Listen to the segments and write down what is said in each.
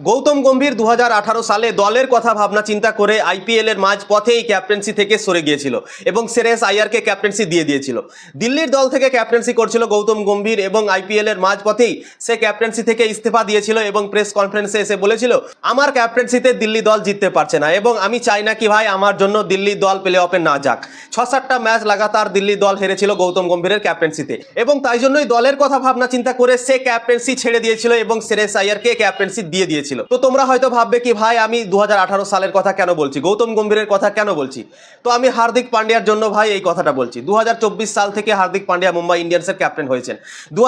গৌতম গম্ভীর দু হাজার আঠারো সালে দলের কথা ভাবনা চিন্তা করে আইপিএল এর মাঝ পথেই ক্যাপ্টেন্সি থেকে সরে গিয়েছিল এবং সেরেস আইয়ারকে ক্যাপ্টেন্সি দিয়ে দিয়েছিল। দিল্লির দল থেকে ক্যাপ্টেন্সি করছিল গৌতম গম্ভীর এবং আইপিএল এর মাঝ পথেই সে ক্যাপ্টেন্সি থেকে ইস্তফা দিয়েছিল এবং প্রেস কনফারেন্সে এসে বলেছিল, আমার ক্যাপ্টেন্সিতে দিল্লি দল জিততে পারছে না এবং আমি চাই না কি ভাই আমার জন্য দিল্লি দল প্লে অফে না যাক। ছ সাতটা ম্যাচ লাগাতার দিল্লি দল হেরেছিল গৌতম গম্ভীরের ক্যাপ্টেন্সিতে এবং তাই জন্যই দলের কথা ভাবনা চিন্তা করে সে ক্যাপ্টেন্সি ছেড়ে দিয়েছিল এবং সেরেস আইয়ারকে ক্যাপ্টেন্সি দিয়ে দিয়েছিল। তো তোমরা হয়তো ভাববে কি, ভাই, আমি দু হাজার আঠারো সালের কথা কেন বলছি? গৌতম গম্ভীরের কথা কেন বলছি? তো আমি হার্দিক পান্ডিয়ার জন্য, ভাই, এই কথাটা বলছি। দু সাল থেকে হার্দিক পান্ডিয়া মুম্বাই ইন্ডিয়ান্সের ক্যাপ্টেন হয়েছেন। দু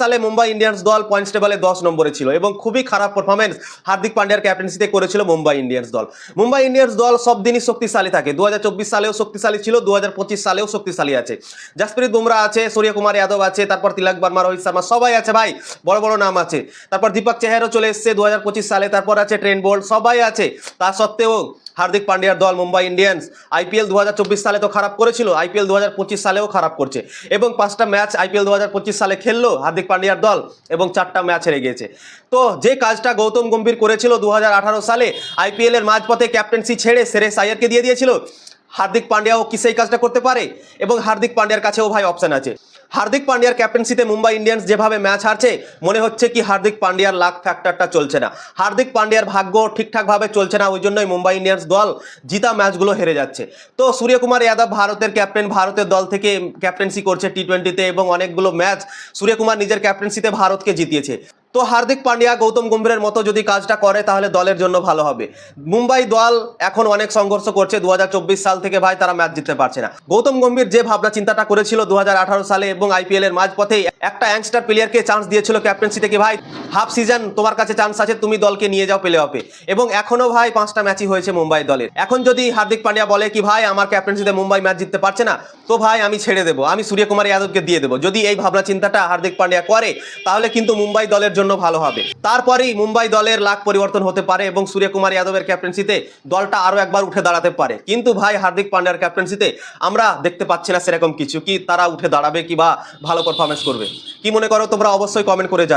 সালে মুম্বাই ইন্ডিয়ান্স দল পয়েন্টস টেবলে দশ নম্বরে ছিল এবং খুবই খারাপ পারফরমেন্স হার্দিক পান্ডিয়ার ক্যাপ্টেন্সিতে করেছিল মুম্বাই ইন্ডিয়ান্স দল। মুম্বাই ইন্ডিয়ান্স দল সব দিনই শক্তিশালী থাকে। দু হাজার চব্বিশ সালেও শক্তিশালী ছিল দু হাজার পঁচিশ সালেও শক্তিশালী আছে। জাসপ্রীত বুমরা আছে সূর্যকুমার যাদব আছে, তারপর তিলক বর্মা, রোহিত শর্মা, সবাই আছে ভাই, বড় বড় নাম আছে। তারপর দীপক চেহারও চলে এসছে দু সালে তারপর আছে ট্রেন বোল্ট, সবাই আছে। তা সত্ত্বেও হার্দিক পান্ডিয়ার দল মুম্বাই ইন্ডিয়ান্স আইপিএল দুহাজার চব্বিশ সালে তো খারাপ করেছিল, আইপিএল দুহাজার পঁচিশ সালেও খারাপ করছে। এবং পাঁচটা ম্যাচ আইপিএল দুহাজার পঁচিশ সালে খেললো হার্দিক পান্ডিয়ার দল এবং চারটা ম্যাচ হেরে গিয়েছে। তো যে কাজটা গৌতম গম্ভীর করেছিল দু হাজার আঠারো সালে, আইপিএল এর মাঝপথে ক্যাপ্টেন্সি ছেড়ে সেরেস আইয়ারকে দিয়ে দিয়েছিল। হার্দিক পান্ডিয়াও কি সেই কাজটা করতে পারে? এবং হার্দিক পান্ডিয়ার কাছেও ভাই অপশন আছে। হার্দিক পান্ডিয়ার ক্যাপ্টেন্সিতে মুম্বাই ইন্ডিয়ান্স যেভাবে ম্যাচ হারছে, মনে হচ্ছে কি হার্দিক পান্ডিয়ার লাক ফ্যাক্টরটা চলছে না। হার্দিক পান্ডিয়ার ভাগ্য ঠিকঠাকভাবে চলছে না, ওই জন্যই মুম্বাই ইন্ডিয়ান্স দল জিতা ম্যাচগুলো হেরে যাচ্ছে। তো সূর্যকুমার যাদব ভারতের ক্যাপ্টেন ভারতের দল থেকে ক্যাপ্টেন্সি করছে টি টোয়েন্টিতে এবং অনেকগুলো ম্যাচ সূর্যকুমার নিজের ক্যাপ্টেন্সিতে ভারতকে জিতিয়েছে। তো হার্দিক পান্ডিয়া, গৌতম গম্ভীরের মতো যদি কাজটা করে, তাহলে দলের জন্য ভালো হবে। মুম্বাই দল এখন অনেক সংঘর্ষ করছে দু হাজার চব্বিশ সাল থেকে ভাই তারা ম্যাচ জিততে পারছে না। গৌতম গম্ভীর যে ভাবনা, চিন্তাটা করেছিল দু হাজার আঠারো সালে এবং আইপিএল এর মাঝপথেই একটা ইয়াংস্টার প্লেয়ারকে চান্স দিয়েছিল ক্যাপ্টেন্সি থেকে, ভাই হাফ সিজন তোমার কাছে চান্স আছে, তুমি দলকে নিয়ে যাও প্লে অফে এবং এখনও ভাই পাঁচটা ম্যাচই হয়েছে মুম্বাই দলের। এখন যদি হার্দিক পান্ডিয়া বলে কি, ভাই, আমার ক্যাপ্টেন্সিতে মুম্বাই ম্যাচ জিততে পারছে না, তো ভাই আমি ছেড়ে দেবো, আমি সূর্যকুমার যাদবকে দিয়ে দেবো। যদি এই ভাবনা, চিন্তাটা হার্দিক পান্ডিয়া করে, তাহলে কিন্তু মুম্বাই দলের জন্য ভালো হবে। তারপরেই মুম্বাই দলের লাখ পরিবর্তন হতে পারে এবং সূর্যকুমার যাদবের ক্যাপ্টেন্সিতে দলটা আরও একবার উঠে দাঁড়াতে পারে। কিন্তু ভাই, হার্দিক পান্ডিয়ার ক্যাপ্টেন্সিতে আমরা দেখতে পাচ্ছি না সেরকম কিছু। কি তারা উঠে দাঁড়াবে কি বা ভালো পারফরমেন্স করবে? কি মনে করো তোমরা? অবশ্যই কমেন্ট করে জানা